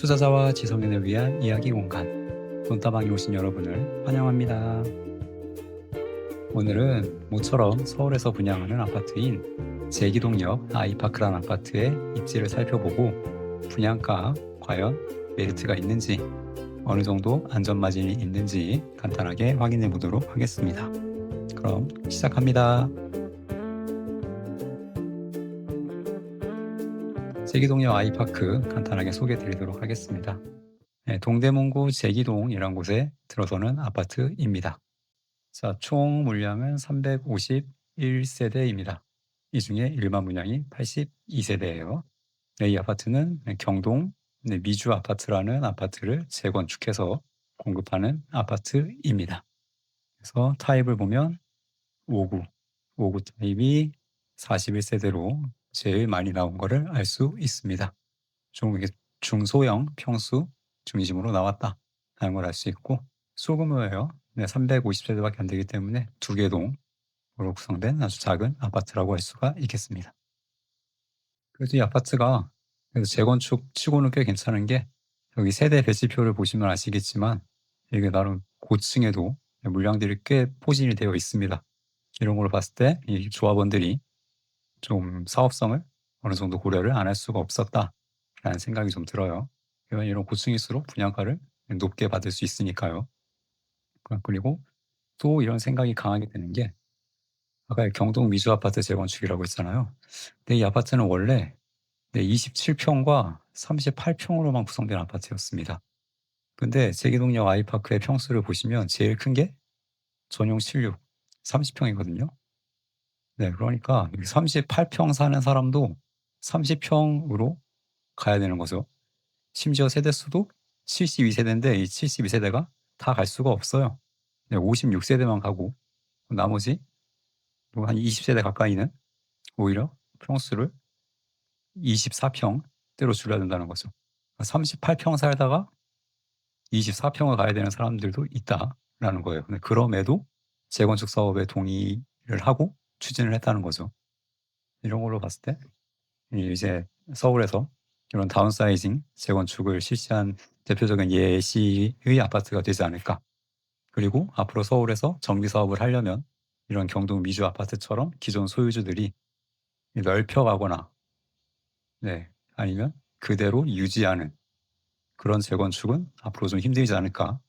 투자자와 지성인을 위한 이야기 공간 돈다방에 오신 여러분을 환영합니다. 오늘은 모처럼 서울에서 분양하는 아파트인 제기동역 아이파크란 아파트의 입지를 살펴보고 분양가 과연 메리트가 있는지 어느 정도 안전마진이 있는지 간단하게 확인해 보도록 하겠습니다. 그럼 시작합니다. 제기동역 아이파크 간단하게 소개해 드리도록 하겠습니다. 네, 동대문구 제기동이라는 곳에 들어서는 아파트입니다. 자, 총 물량은 351세대입니다. 이 중에 일반 물량이 82세대예요. 네, 이 아파트는 경동 네, 미주 아파트라는 아파트를 재건축해서 공급하는 아파트입니다. 그래서 타입을 보면 5구, 5구 타입이 41세대로 제일 많이 나온 거를 알 수 있습니다. 중, 중소형 평수 중심으로 나왔다 하는 걸 알 수 있고 소규모예요. 네, 350세대밖에 안 되기 때문에 두 개 동으로 구성된 아주 작은 아파트라고 할 수가 있겠습니다. 그래도 이 아파트가 그래서 재건축 치고는 꽤 괜찮은 게 여기 세대 배치표를 보시면 아시겠지만 이게 나름 고층에도 물량들이 꽤 포진이 되어 있습니다. 이런 걸 봤을 때 이 조합원들이 좀 사업성을 어느 정도 고려를 안 할 수가 없었다라는 생각이 좀 들어요. 왜냐면 이런 고층일수록 분양가를 높게 받을 수 있으니까요. 그리고 또 이런 생각이 강하게 되는 게 아까 경동 미주 아파트 재건축이라고 했잖아요. 근데 이 아파트는 원래 27평과 38평으로만 구성된 아파트였습니다. 근데 제기동역 아이파크의 평수를 보시면 제일 큰 게 전용 76 30평이거든요. 네, 그러니까 38평 사는 사람도 30평으로 가야 되는 거죠. 심지어 세대 수도 72세대인데 이 72세대가 다 갈 수가 없어요. 네, 56세대만 가고 나머지 뭐 한 20세대 가까이는 오히려 평수를 24평대로 줄여야 된다는 거죠. 38평 살다가 24평을 가야 되는 사람들도 있다라는 거예요. 그럼에도 재건축 사업에 동의를 하고 추진을 했다는 거죠. 이런 걸로 봤을 때 이제 서울에서 이런 다운사이징 재건축을 실시한 대표적인 예시의 아파트가 되지 않을까. 그리고 앞으로 서울에서 정비 사업을 하려면 이런 경동 미주 아파트처럼 기존 소유주들이 넓혀가거나 네, 아니면 그대로 유지하는 그런 재건축은 앞으로 좀 힘들지 않을까.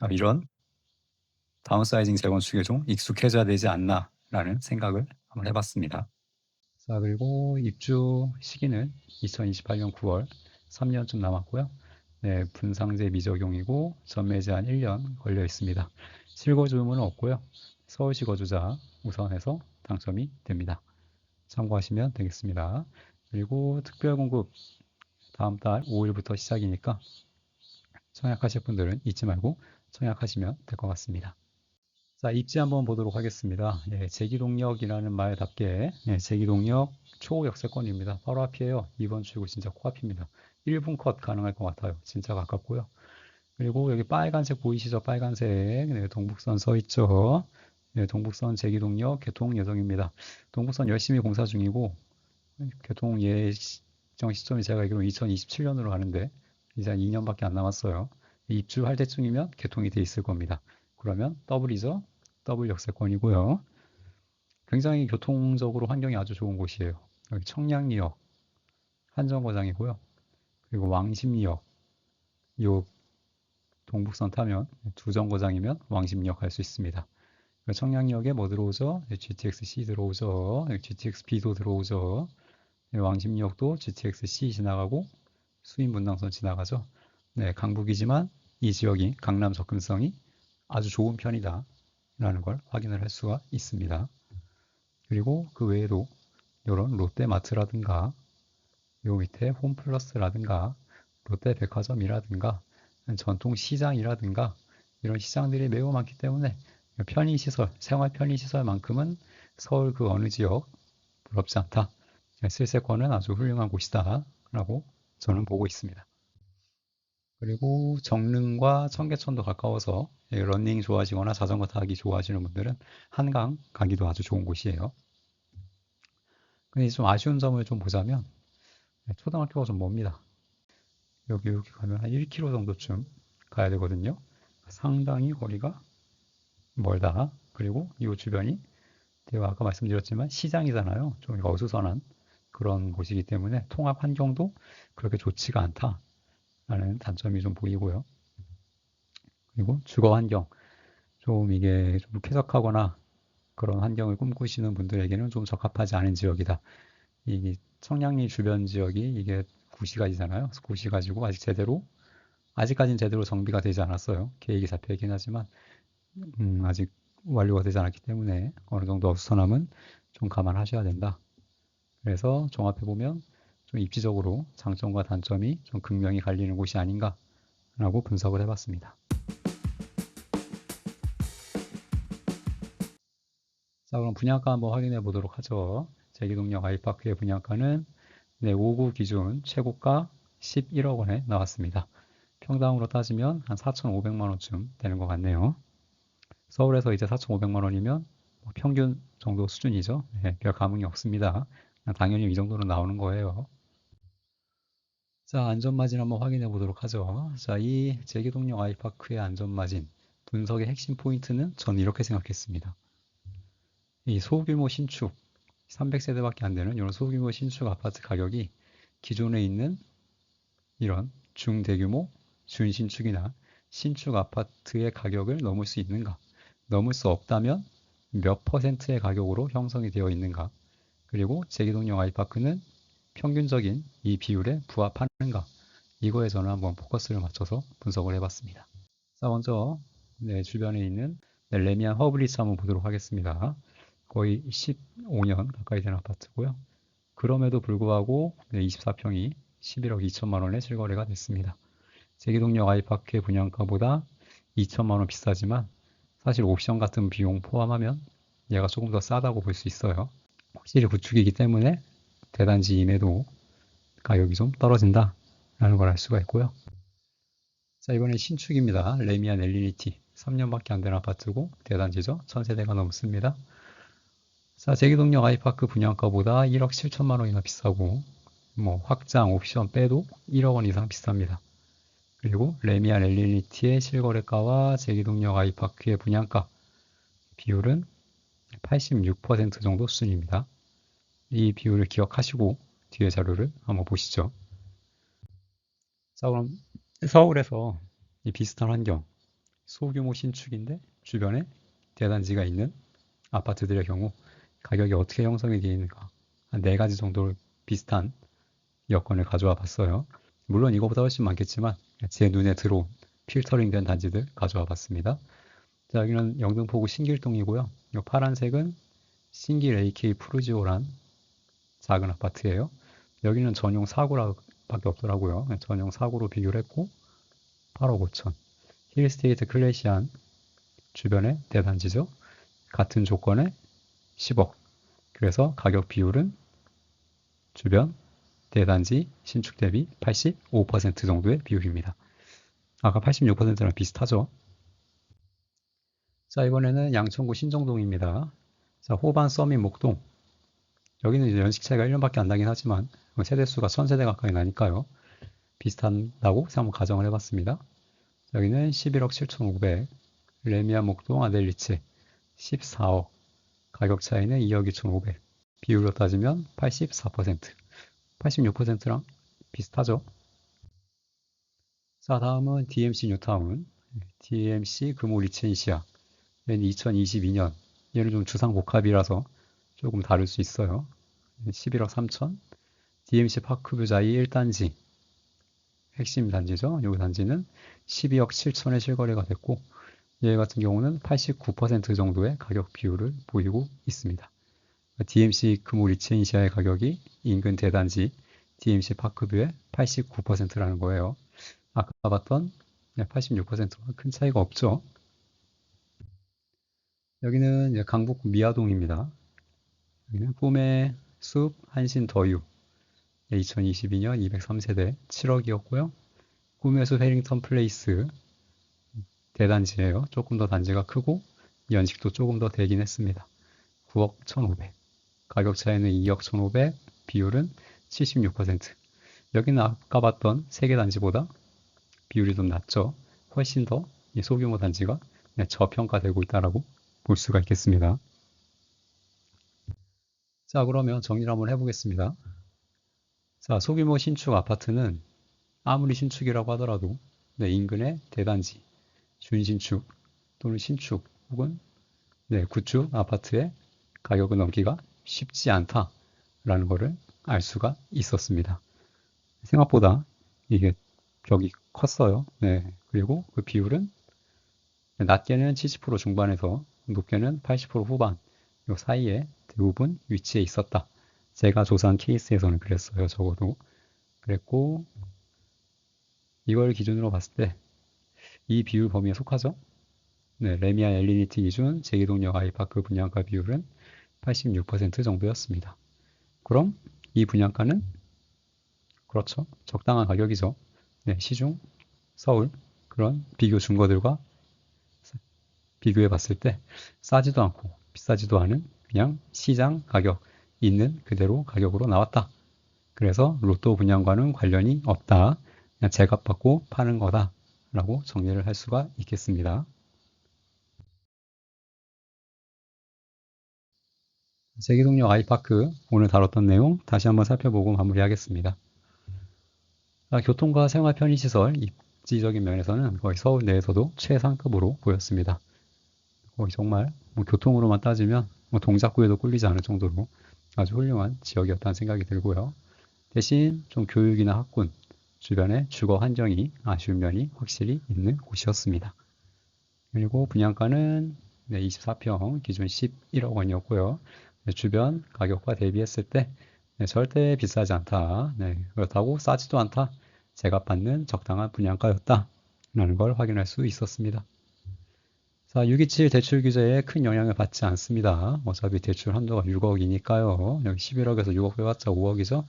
아, 이런 다운사이징 재건축에 좀 익숙해져야 되지 않나 라는 생각을 한번 해봤습니다. 자, 그리고 입주 시기는 2028년 9월 3년쯤 남았고요. 네, 분상제 미적용이고 전매 제한 1년 걸려 있습니다. 실거 주문은 없고요. 서울시 거주자 우선해서 당첨이 됩니다. 참고하시면 되겠습니다. 그리고 특별 공급 다음 달 5일부터 시작이니까 청약하실 분들은 잊지 말고 청약하시면 될 것 같습니다. 자, 입지 한번 보도록 하겠습니다. 예, 제기동역이라는 말답게 예, 제기동역 초역세권입니다. 바로 앞이에요. 이번 출구 진짜 코앞입니다. 1분 컷 가능할 것 같아요. 진짜 가깝고요. 그리고 여기 빨간색 보이시죠? 빨간색 네, 동북선 서 있죠. 네, 동북선 제기동역 개통 예정입니다. 동북선 열심히 공사 중이고 개통 예정 시점이 제가 알기로 2027년으로 가는데 이제 한 2년밖에 안 남았어요. 입주할 때쯤이면 개통이 돼 있을 겁니다. 그러면 더블이죠. 더블 역세권이고요. 굉장히 교통적으로 환경이 아주 좋은 곳이에요. 여기 청량리역 한정거장이고요. 그리고 왕십리역 요 동북선 타면 두 정거장이면 왕십리역 갈 수 있습니다. 청량리역에 뭐 들어오죠? GTX-C 들어오죠. GTX-B도 들어오죠. 왕십리역도 GTX-C 지나가고 수인분당선 지나가죠. 네, 강북이지만 이 지역이 강남 접근성이 아주 좋은 편이다 라는 걸 확인을 할 수가 있습니다. 그리고 그 외에도 이런 롯데마트라든가 요 밑에 홈플러스라든가 롯데백화점이라든가 전통시장이라든가 이런 시장들이 매우 많기 때문에 편의시설, 생활 편의시설만큼은 서울 그 어느 지역 부럽지 않다. 쓸세권은 아주 훌륭한 곳이다 라고 저는 보고 있습니다. 그리고 정릉과 청계천도 가까워서 러닝 좋아하시거나 자전거 타기 좋아하시는 분들은 한강 가기도 아주 좋은 곳이에요. 근데 좀 아쉬운 점을 좀 보자면 초등학교가 좀 멉니다. 여기 여기 가면 한 1km 정도쯤 가야 되거든요. 상당히 거리가 멀다. 그리고 이 주변이 제가 아까 말씀드렸지만 시장이잖아요. 좀 어수선한 그런 곳이기 때문에 통학 환경도 그렇게 좋지가 않다 라는 단점이 좀 보이고요. 그리고 주거 환경 좀 이게 좀 쾌적하거나 그런 환경을 꿈꾸시는 분들에게는 좀 적합하지 않은 지역이다. 이 청량리 주변 지역이 이게 구시가지잖아요. 구시가지고 아직 제대로 아직까지는 제대로 정비가 되지 않았어요. 계획이 잡혀 있긴 하지만 음, 아직 완료가 되지 않았기 때문에 어느 정도 어수선함은 좀 감안하셔야 된다. 그래서 종합해 보면 좀 입지적으로 장점과 단점이 좀 극명히 갈리는 곳이 아닌가라고 분석을 해봤습니다. 자, 그럼 분양가 한번 확인해 보도록 하죠. 제기동력 아이파크의 분양가는 네, 5구 기준 최고가 11억 원에 나왔습니다. 평당으로 따지면 한 4,500만 원쯤 되는 것 같네요. 서울에서 이제 4,500만 원이면 뭐 평균 정도 수준이죠. 네, 별 감흥이 없습니다. 당연히 이 정도는 나오는 거예요. 자, 안전마진 한번 확인해 보도록 하죠. 자, 이 제기동력 아이파크의 안전마진 분석의 핵심 포인트는 저는 이렇게 생각했습니다. 이 소규모 신축 300세대밖에 안 되는 이런 소규모 신축 아파트 가격이 기존에 있는 이런 중대규모 준신축이나 신축 아파트의 가격을 넘을 수 있는가? 넘을 수 없다면 몇 퍼센트의 가격으로 형성이 되어 있는가? 그리고 제기동력 아이파크는 평균적인 이 비율에 부합하는가? 이거에 저는 한번 포커스를 맞춰서 분석을 해봤습니다. 자, 먼저 네, 주변에 있는 네, 레미안 허블리스 한번 보도록 하겠습니다. 거의 15년 가까이 된 아파트고요. 그럼에도 불구하고 24평이 11억 2천만 원에 실거래가 됐습니다. 제기동력 아이파크의 분양가보다 2천만 원 비싸지만 사실 옵션 같은 비용 포함하면 얘가 조금 더 싸다고 볼 수 있어요. 확실히 구축이기 때문에 대단지 임에도 가격이 좀 떨어진다 라는 걸 알 수가 있고요. 자 이번엔 신축입니다. 레미안 엘리니티 3년밖에 안 된 아파트고 대단지죠. 1000세대가 넘습니다. 자, 제기동력 아이파크 분양가보다 1억 7천만 원이나 비싸고 뭐 확장 옵션 빼도 1억 원 이상 비쌉니다. 그리고 레미안 엘리니티의 실거래가와 제기동력 아이파크의 분양가 비율은 86% 정도 수준입니다. 이 비율을 기억하시고 뒤에 자료를 한번 보시죠. 자, 그럼 서울에서 이 비슷한 환경, 소규모 신축인데 주변에 대단지가 있는 아파트들의 경우 가격이 어떻게 형성이 되어 있는가 한 네 가지 정도 비슷한 여건을 가져와 봤어요. 물론 이거보다 훨씬 많겠지만 제 눈에 들어온 필터링 된 단지들 가져와 봤습니다. 자, 여기는 영등포구 신길동이고요. 이 파란색은 신길 AK 푸르지오란 작은 아파트예요. 여기는 전용 사구라밖에 없더라고요. 전용 사구로 비교를 했고 8억 5천. 힐스테이트 클래시안 주변에 대단지죠. 같은 조건에 10억. 그래서 가격 비율은 주변 대단지 신축 대비 85% 정도의 비율입니다. 아까 86%랑 비슷하죠? 자, 이번에는 양천구 신정동입니다. 자, 호반 서민 목동. 여기는 이제 연식 차이가 1년밖에 안 나긴 하지만 세대수가 1000세대 가까이 나니까요. 비슷한다고 한번 가정을 해봤습니다. 여기는 11억 7,500, 레미안 목동 아델리체 14억, 가격 차이는 2억 2,500. 비율로 따지면 84%. 86%랑 비슷하죠. 자, 다음은 DMC 뉴타운. DMC 금호 리첸시아. 얘는 2022년. 얘는 좀 주상복합이라서 조금 다를 수 있어요. 11억 3천. DMC 파크뷰 자이 1단지. 핵심 단지죠. 이 단지는 12억 7천에 실거래가 됐고 얘 같은 경우는 89% 정도의 가격 비율을 보이고 있습니다. DMC 금호 리첸시아의 가격이 인근 대단지 DMC 파크뷰의 89%라는 거예요. 아까 봤던 86%와 큰 차이가 없죠. 여기는 강북구 미아동입니다. 여기는 꿈의 숲 한신 더유 2022년 203세대 7억이었고요. 꿈의 숲 해링턴 플레이스 대단지예요. 조금 더 단지가 크고 연식도 조금 더 되긴 했습니다. 9억 1,500. 가격 차이는 2억 1,500. 비율은 76%. 여기는 아까 봤던 세개 단지보다 비율이 좀 낮죠. 훨씬 더이 소규모 단지가 네, 저평가되고 있다라고 볼 수가 있겠습니다. 자, 그러면 정리를 한번 해보겠습니다. 자, 소규모 신축 아파트는 아무리 신축이라고 하더라도 네, 인근의 대단지, 준신축 또는 신축 혹은 네, 구축 아파트의 가격을 넘기가 쉽지 않다라는 것을 알 수가 있었습니다. 생각보다 이게 벽이 컸어요. 네, 그리고 그 비율은 낮게는 70% 중반에서 높게는 80% 후반 요 사이에 대부분 위치해 있었다. 제가 조사한 케이스에서는 그랬어요. 적어도 그랬고 이걸 기준으로 봤을 때 이 비율 범위에 속하죠. 네, 레미안 엘리니티 기준 제기동력 아이파크 분양가 비율은 86% 정도였습니다. 그럼 이 분양가는 그렇죠. 적당한 가격이죠. 네, 시중, 서울 그런 비교 증거들과 비교해 봤을 때 싸지도 않고 비싸지도 않은 그냥 시장 가격 있는 그대로 가격으로 나왔다. 그래서 로또 분양과는 관련이 없다. 그냥 제값 받고 파는 거다. 라고 정리를 할 수가 있겠습니다. 세계동력 아이파크 오늘 다뤘던 내용 다시 한번 살펴보고 마무리하겠습니다. 아, 교통과 생활 편의시설 입지적인 면에서는 거의 서울 내에서도 최상급으로 보였습니다. 거의 정말 뭐 교통으로만 따지면 뭐 동작구에도 꿀리지 않을 정도로 아주 훌륭한 지역이었다는 생각이 들고요. 대신 좀 교육이나 학군, 주변의 주거 환경이 아쉬운 면이 확실히 있는 곳이었습니다. 그리고 분양가는 네, 24평 기준 11억 원이었고요. 네, 주변 가격과 대비했을 때 네, 절대 비싸지 않다. 네, 그렇다고 싸지도 않다. 제가 받는 적당한 분양가였다. 라는 걸 확인할 수 있었습니다. 자, 627 대출 규제에 큰 영향을 받지 않습니다. 어차피 대출 한도가 6억이니까요. 여기 11억에서 6억 빼봤자 5억이죠.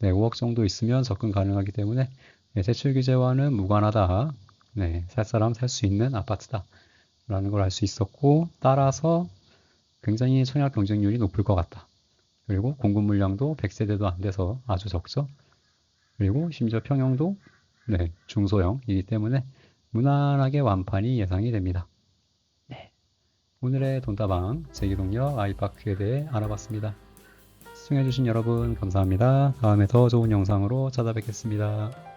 네, 5억 정도 있으면 접근 가능하기 때문에 네, 대출 규제와는 무관하다. 네, 살 사람 살 수 있는 아파트다. 라는 걸 알 수 있었고 따라서 굉장히 청약 경쟁률이 높을 것 같다. 그리고 공급 물량도 100세대도 안 돼서 아주 적죠. 그리고 심지어 평형도 네, 중소형이기 때문에 무난하게 완판이 예상이 됩니다. 네, 오늘의 돈다방 제기동력 아이파크에 대해 알아봤습니다. 시청해주신 여러분 감사합니다. 다음에 더 좋은 영상으로 찾아뵙겠습니다.